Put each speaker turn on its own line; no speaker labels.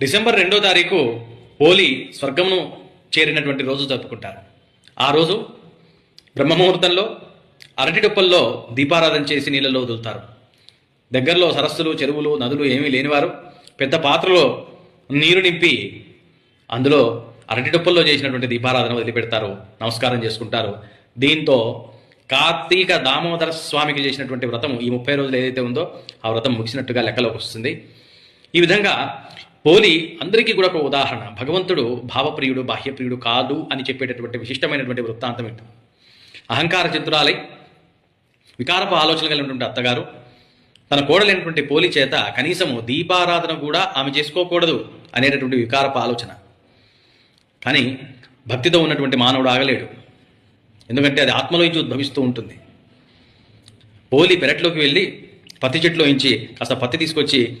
December రెండో తారీఖు హోలీ స్వర్గమును చేరినటువంటి రోజు జరుపుకుంటారు. ఆ రోజు బ్రహ్మముహూర్తంలో అరటిడుప్పల్లో దీపారాధన చేసి నీళ్ళలో వదులుతారు. దగ్గరలో సరస్సులు చెరువులు నదులు ఏమీ లేనివారు. పెద్ద పాత్రలో నీరు నింపి అందులో అరటిడుప్పల్లో చేసినటువంటి దీపారాధన వదిలిపెడతారు. నమస్కారం చేసుకుంటారు. దీంతో కార్తీక దామోదర స్వామికి చేసినటువంటి వ్రతం ఈ ముప్పై రోజులు ఏదైతే ఉందో ఆ వ్రతం ముగిసినట్టుగా లెక్కలోకి వస్తుంది. ఈ విధంగా హోలీ అందరికీ కూడా ఒక ఉదాహరణ. భగవంతుడు భావప్రియుడు బాహ్యప్రియుడు కాదు అని చెప్పేటటువంటి విశిష్టమైనటువంటి వృత్తాంతం ఏంటి? అహంకార చిత్రాలై వికారపు ఆలోచన కలిగినటువంటి అత్తగారు తన కోడలైనటువంటి పోలి చేత కనీసము దీపారాధన కూడా ఆమె చేసుకోకూడదు అనేటటువంటి వికారపు ఆలోచన. కానీ భక్తితో ఉన్నటువంటి మానవుడు ఆగలేడు. ఎందుకంటే అది ఆత్మలోంచి ఉద్భవిస్తూ ఉంటుంది. పోలి పెరట్లోకి వెళ్ళి పత్తి చెట్టులోంచి కాస్త పత్తి తీసుకొచ్చి